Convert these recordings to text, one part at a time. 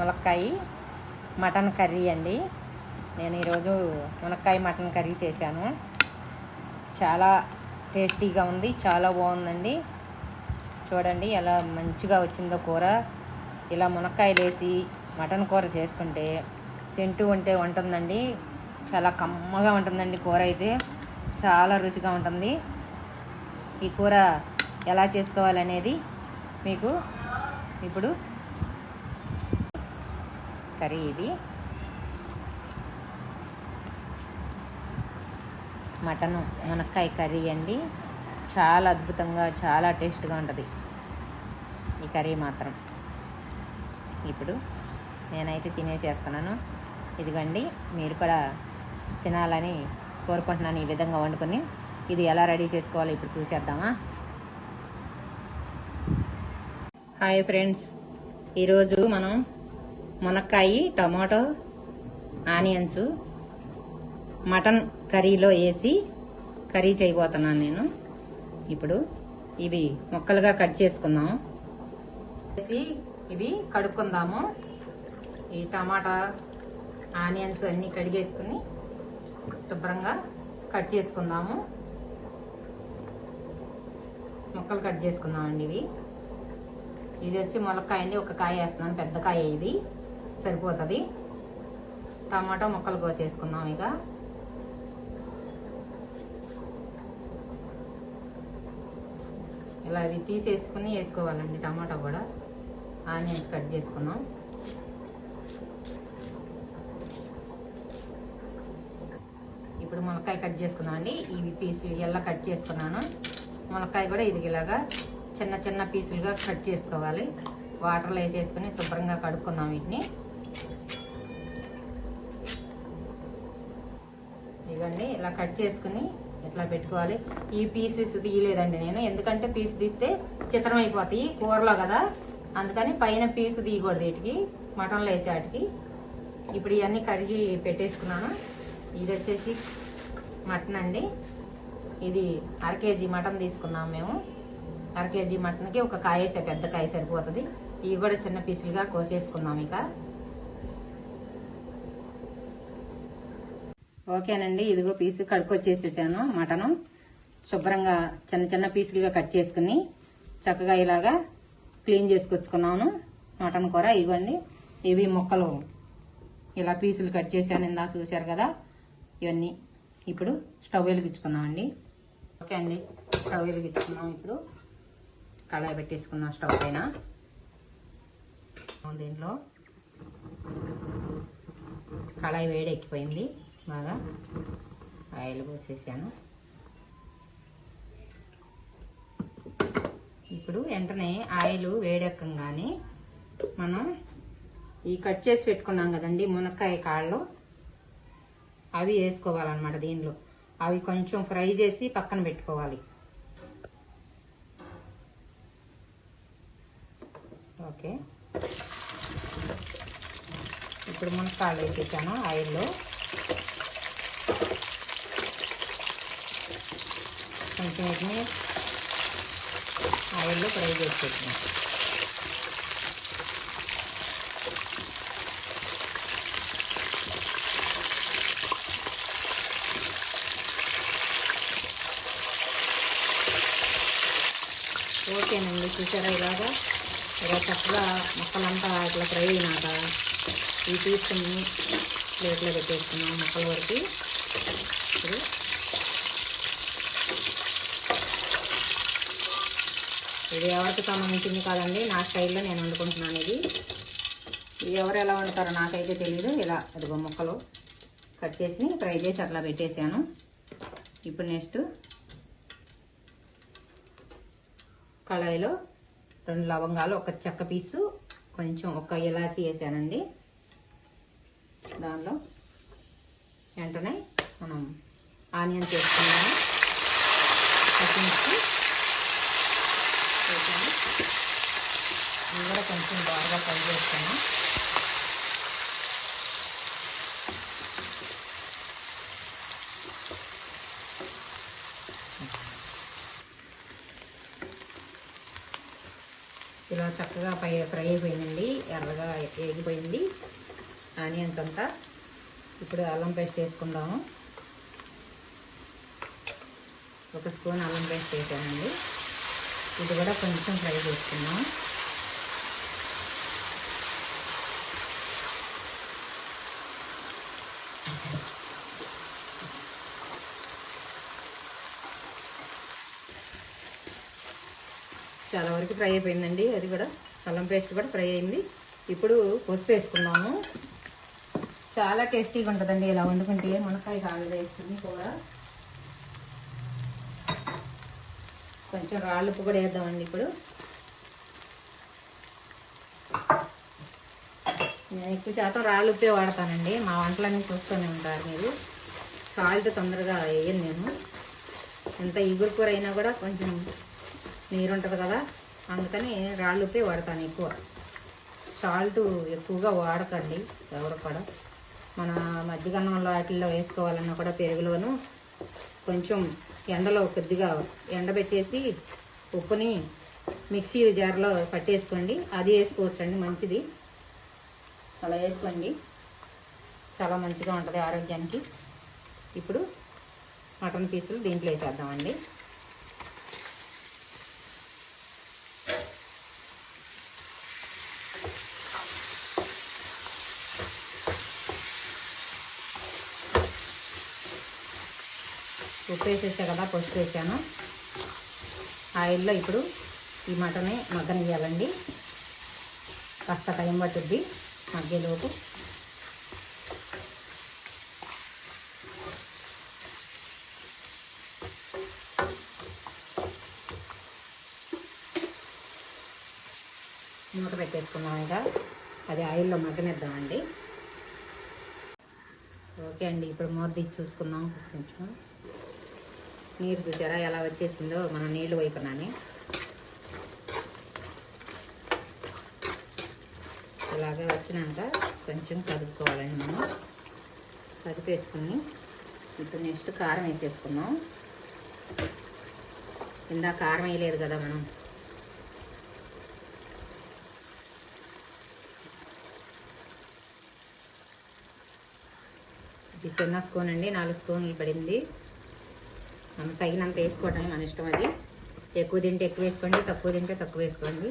ములక్కాయ mutton curry అండి. నేను ఈరోజు మునక్కాయ మటన్ కర్రీ చేశాను. చాలా టేస్టీగా ఉంది చాలా బాగుందండి. చూడండి ఎలా మంచిగా వచ్చిందో కూర. ఇలా మునక్కాయలు వేసి మటన్ కూర చేసుకుంటే తింటూ ఉంటే ఉంటుందండి. చాలా కమ్మగా ఉంటుందండి కూర అయితే. చాలా రుచిగా ఉంటుంది. ఈ కూర ఎలా చేసుకోవాలనేది మీకు ఇప్పుడు కర్రీ ఇది. మటన్ మునక్కాయ కర్రీ అండి. చాలా అద్భుతంగా చాలా టేస్ట్గా ఉంటుంది. ఈ కర్రీ మాత్రం. ఇప్పుడు నేనైతే తినేసేస్తున్నాను. ఇదిగండి మీరు కూడా తినాలని కోరుకుంటున్నాను ఈ విధంగా వండుకొని. ఇది ఎలా రెడీ చేసుకోవాలో ఇప్పుడు చూసేద్దామా? హాయ్ ఫ్రెండ్స్ ఈరోజు మనం మునక్కాయి టమాటో ఆనియన్స్ మటన్ కర్రీలో వేసి కర్రీ చేయబోతున్నాను నేను. ఇప్పుడు ఇవి ముక్కలుగా కట్ చేసుకుందాం. వేసి ఇవి కడుక్కుందాము. ఈ టమాటా ఆనియన్స్ అన్నీ కడిగేసుకుని శుభ్రంగా కట్ చేసుకుందాము. ముక్కలు కట్ చేసుకుందామండి ఇవి. ఇది వచ్చి మొలక్కాయ అండి ఒక కాయ వేస్తున్నాను. పెద్ద కాయ ఇది. సరిపోతుంది. టమాటా ముక్కలు కోసేసుకుందాం ఇక. ఇలా అవి తీసేసుకుని వేసుకోవాలండి టమాటా కూడా. ఆనియన్స్ కట్ చేసుకుందాం ఇప్పుడు మునక్కాయ కట్ చేసుకుందాం అండి. ఇవి పీసులు ఎలా కట్ చేసుకున్నాను మునక్కాయ కూడా ఇది చిన్న చిన్న పీసులుగా కట్ చేసుకోవాలి. వాటర్లో వేసేసుకుని శుభ్రంగా కడుక్కుందాం వీటిని ఇదిగండి ఇలా కట్ చేసుకుని ఇట్లా పెట్టుకోవాలి? ఈ పీసెస్ తీయలేదండి నేను. ఎందుకంటే పీస్ తీస్తే చిత్రం అయిపోతాయి కూరలో కదా. అందుకని పైన పీసు తీయకూడదు వీటికి మటన్లో వేసే వాటికి. ఇప్పుడు ఇవన్నీ కరిగి పెట్టేసుకున్నాను. ఇది వచ్చేసి మటన్ అండి. ఇది అర కేజీ మటన్ తీసుకున్నాం మేము. అర కేజీ మటన్కి ఒక కాయ వేసే పెద్ద కాయ సరిపోతుంది. ఇవి కూడా చిన్న పీసులుగా కోసేసుకుందాం ఇక. ఓకేనండి ఇదిగో పీసు కడుక్కొచ్చేసేసాను మటను. శుభ్రంగా చిన్న చిన్న పీసులుగా కట్ చేసుకుని చక్కగా ఇలాగా క్లీన్ చేసుకొచ్చుకున్నాను. మటన్ కూర ఇవ్వండి. ఇవి ముక్కలు. ఇలా పీసులు కట్ చేశాను ఇందా చూశారు కదా ఇవన్నీ ఇప్పుడు స్టవ్ వెలిగించుకున్నామండి. ఓకే అండి స్టవ్ వెలిగించుకున్నాం ఇప్పుడు. కళాయి పెట్టేసుకున్నాం స్టవ్ పైన. దీంట్లో కళాయి వేడెక్కిపోయింది. బాగా ఆయిల్ పోసేసాను. ఇప్పుడు వెంటనే ఆయిల్ వేడెక్కగానే మనం ఈ కట్ చేసి పెట్టుకున్నాం కదండి మునక్కాయ కాళ్ళు. అవి వేసుకోవాలన్నమాట దీనిలో. అవి కొంచెం ఫ్రై చేసి పక్కన పెట్టుకోవాలి. ఓకే. ఇప్పుడు మునక్కాయలు వేసేసాను ఆయిల్లో. కొంచెం వీటిని ఆయిల్లో ఫ్రై చేసి పెట్టినాం ఓకేనండి చూసారా ఇలాగా? ఇలా చక్కగా మొక్కలంతా ఇట్లా ఫ్రై అయినాక ఇవి తీసుకుని ప్లేట్లో పెట్టేసుకున్నాం మొక్కల వరకు. ఇప్పుడు ఇది ఎవరికి సంబంధించింది కాదండి నా స్టైల్లో నేను వండుకుంటున్నాను ఇది. ఇది ఎవరు ఎలా వండుతారో నాకైతే తెలియదు ఇలా అదిగో ముక్కలు కట్ చేసి ఫ్రై చేసి అట్లా పెట్టేశాను. ఇప్పుడు నెక్స్ట్ కళాయిలో రెండు లవంగాలు ఒక చెక్క పీసు కొంచెం ఒక ఇలాచి వేసానండి. దానిలో వెంటనే మనం ఆనియన్స్ వేసుకున్నాము పచ్చిమిర్చి ఇవి కూడా కొంచెం బాగా ఫ్రై చేస్తాను. ఇలా చక్కగా ఫ్రై ఫ్రై అయిపోయిందండి. ఎర్రగా వేగిపోయింది ఆనియన్స్ అంతా ఇప్పుడు అల్లం పేస్ట్ వేసుకుందాము. ఒక స్పూన్ అల్లం పేస్ట్ వేసానండి. ఇది కూడా కొంచెం ఫ్రై చేసుకున్నాం చాలా వరకు ఫ్రై అయిపోయిందండి. అది కూడా అల్లం పేస్ట్ కూడా ఫ్రై అయింది. ఇప్పుడు పసుపు వేసుకున్నాము చాలా టేస్టీగా ఉంటుందండి. ఇలా వండుకుంటే మునక్కాయ కాళ్ళు వేసుకుని కూడా. కొంచెం రాళ్ళు ఉప్పు కూడా వేద్దామండి ఇప్పుడు. నేను ఎక్కువ శాతం రాళ్ళు ఉప్పే వాడతానండి. మా వంటలన్నీ చూస్తూనే ఉంటారు మీరు. సాల్ట్ తొందరగా వేయను నేను. ఎంత ఇగురు కూర అయినా కూడా కొంచెం నీరు ఉంటుంది కదా అందుకని రాళ్ళు ఉప్పే వాడతాను ఎక్కువ. సాల్ట్ ఎక్కువగా వాడకండి ఎవరు కూడా. మన మధ్యకన్నంలో వాటిల్లో వేసుకోవాలన్నా కూడా పెరుగులోను కొంచెం ఎండలో కొద్దిగా ఎండబెట్టేసి ఉప్పుని మిక్సీ జార్లో పట్టేసుకోండి. అది వేసుకోవచ్చండి మంచిది. అలా వేసుకోండి. చాలా మంచిగా ఉంటుంది ఆరోగ్యానికి. ఇప్పుడు మటన్ పీసులు దీంట్లో వేసేద్దామండి. ఉప్పు వేసేసా కదా పసుపు వేసాను. ఆయిల్లో ఇప్పుడు ఈ మటన్ని మగ్గనివ్వాలండి కాస్త టైం పట్టుద్ది మగ్గేలోపు. మూత పెట్టేసుకున్నాం ఇక. అది ఆయిల్లో మగ్గనిద్దామండి. ఓకే అండి ఇప్పుడు మూత తీసి చూసుకుందాం. కొంచెం నీరు చూసారా? ఎలా వచ్చేసిందో మనం నీళ్ళు వైపునాని అలాగే వచ్చినాక కొంచెం కదుపుకోవాలండి మనం. కదిపేసుకుని ఇప్పుడు నెక్స్ట్ కారం వేసేసుకున్నాం ఇందా కారం వేయలేదు కదా మనం. ఇది చిన్న స్పూన్ అండి నాలుగు స్పూన్లు పడింది. తగినంత వేసుకోవటమే మన ఇష్టం అది. ఎక్కువ తింటే ఎక్కువ వేసుకోండి తక్కువ తింటే తక్కువ వేసుకోండి.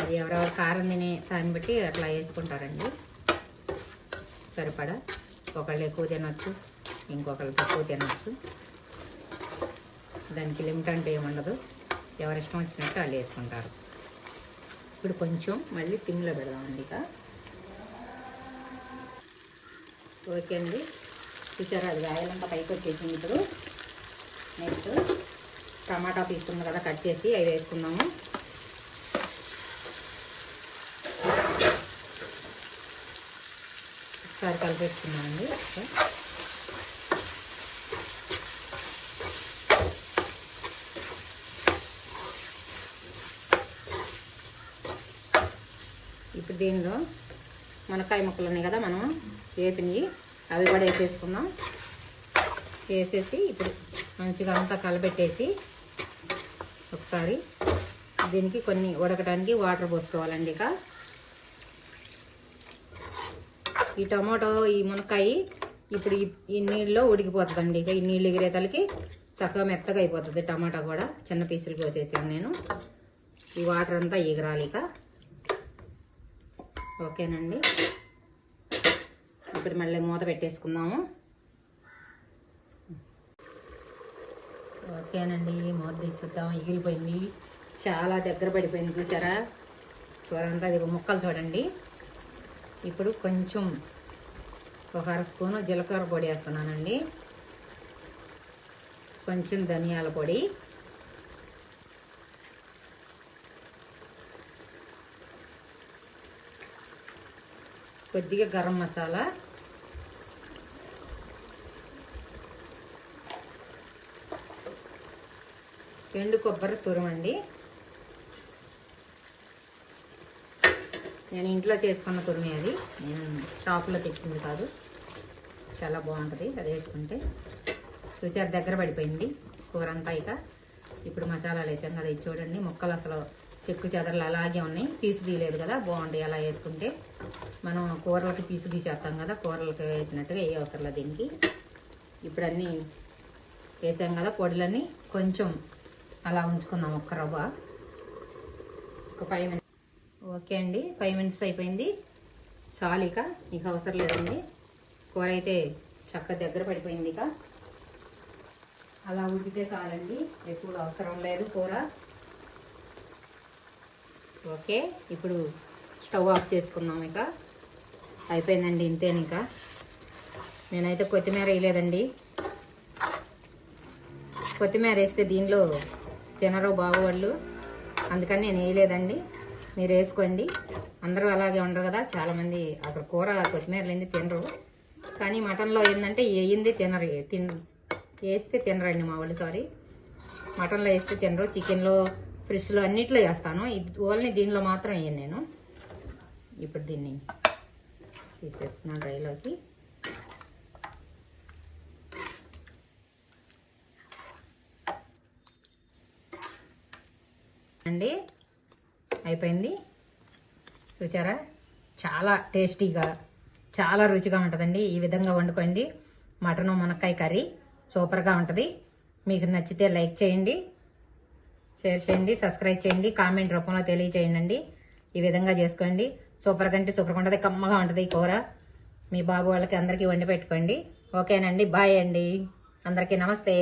అది ఎవరెవరు కారం తినే దాన్ని బట్టి అట్లా వేసుకుంటారండి. సరిపడా? ఒకళ్ళు ఎక్కువ తినొచ్చు ఇంకొకళ్ళు తక్కువ తినొచ్చు. దానికి లిమిట్ అంటే ఏముండదు. ఎవరి ఇష్టం వచ్చినట్టు వాళ్ళు వేసుకుంటారు. ఇప్పుడు కొంచెం మళ్ళీ సిమ్లో పెడదామండి ఇక. ఓకే అండి. చూసారు? అది వేయాలంతా పైకి వచ్చేసింది ఇప్పుడు. నెక్స్ట్ టమాటా తీసుకున్నాం కదా కట్ చేసి అవి వేసుకుందాము. ఒకసారి కలిపేసుకున్నామండి ఇప్పుడు దీనిలో మునక్కాయ ముక్కలు ఉన్నాయి కదా మనం వేపినవి. అవి కూడా వేసేసుకుందాం. వేసేసి ఇప్పుడు మంచిగా అంతా కలబెట్టేసి ఒకసారి దీనికి కొన్ని ఉడకడానికి వాటర్ పోసుకోవాలండి ఇక. ఈ టమాటో ఈ మునక్కాయ ఇప్పుడు ఈ- నీళ్ళలో ఉడికిపోతుందండి ఇక. ఈ నీళ్ళు ఎగిరేతలకి చక్కగా మెత్తగా అయిపోతుంది టమాటా కూడా. చిన్న పీసులు కోసేసాను నేను. ఈ వాటర్ అంతా ఎగరాలి ఇక. ఓకేనండి. ఇప్పుడు మళ్ళీ మూత పెట్టేసుకుందాము. ఓకేనండి మూత తీసి చూద్దాం. ఎగిరిపోయింది చాలా దగ్గర పడిపోయింది చూసారా? అంతా అది ముక్కలు చూడండి. ఇప్పుడు కొంచెం ఒక అర స్పూను జీలకర్ర పొడి వేస్తున్నానండి. కొంచెం ధనియాల పొడి. కొద్దిగా గరం మసాలా. ఎండు కొబ్బరి తురమండి నేను ఇంట్లో చేసుకున్న తురిమి అది. నేను షాప్లో తెచ్చింది కాదు. చాలా బాగుంటుంది. అది వేసుకుంటే చూసారు దగ్గర పడిపోయింది. కూర అంతా ఇక ఇప్పుడు మసాలాలు వేసాం కదా. ఇది చూడండి ముక్కలు అసలు చెక్కు చెదరలు అలాగే ఉన్నాయి. పీసు తీయలేదు కదా. బాగుంటాయి అలా వేసుకుంటే. మనం కూరలకి పీసు తీసేస్తాం కదా. కూరలకి వేసినట్టుగా ఏ అవసరం లేదు దీనికి. ఇప్పుడు అన్నీ వేసాం కదా పొడులన్నీ. కొంచెం అలా ఉంచుకుందాం ఒక్క రవ్వ. ఒక ఫైవ్ మినిట్స్ ఓకే అండి ఫైవ్ మినిట్స్ అయిపోయింది. చాలు ఇక ఇక అవసరం లేదండి. కూర అయితే చక్క దగ్గర పడిపోయింది ఇక. అలా ఉడికితే చాలండి ఎక్కువ అవసరం లేదు కూర. ఓకే ఇప్పుడు స్టవ్ ఆఫ్ చేసుకుందాం ఇక. అయిపోయిందండి ఇంతేని ఇక. నేనైతే కొత్తిమీర వేయలేదండి. కొత్తిమీర వేస్తే దీనిలో తినరు బాగోళ్ళు అందుకని నేను వేయలేదండి. మీరు వేసుకోండి. అందరూ అలాగే ఉండరు కదా. చాలామంది అసలు కూర కొత్తిమీరలు ఏంది తినరు. కానీ మటన్లో ఏంటంటే వేయింది తినరు. తిన్ వేస్తే తినరండి మా వాళ్ళు సారీ. మటన్లో వేస్తే తినరు. చికెన్లో ఫిష్లో అన్నిట్లో వేస్తాను. ఇది ఓన్లీ దీనిలో మాత్రం వేయను నేను. ఇప్పుడు దీన్ని తీసేసుకున్నాను రైలోకి అండి. అయిపోయింది. చూసారా? చాలా టేస్టీగా చాలా రుచిగా ఉంటుందండి. ఈ విధంగా వండుకోండి. మటన్ మునక్కాయ కర్రీ సూపర్గా ఉంటుంది. మీకు నచ్చితే లైక్ చేయండి షేర్ చేయండి సబ్స్క్రైబ్ చేయండి కామెంట్ రూపంలో తెలియచేయండి. ఈ విధంగా చేసుకోండి. సూపర్ కంటే సూపర్గా ఉంటుంది కమ్మగా ఉంటుంది ఈ కూర. మీ బాబు వాళ్ళకి అందరికీ వండి పెట్టుకోండి. ఓకేనండి బాయ్ అండి. అందరికీ నమస్తే.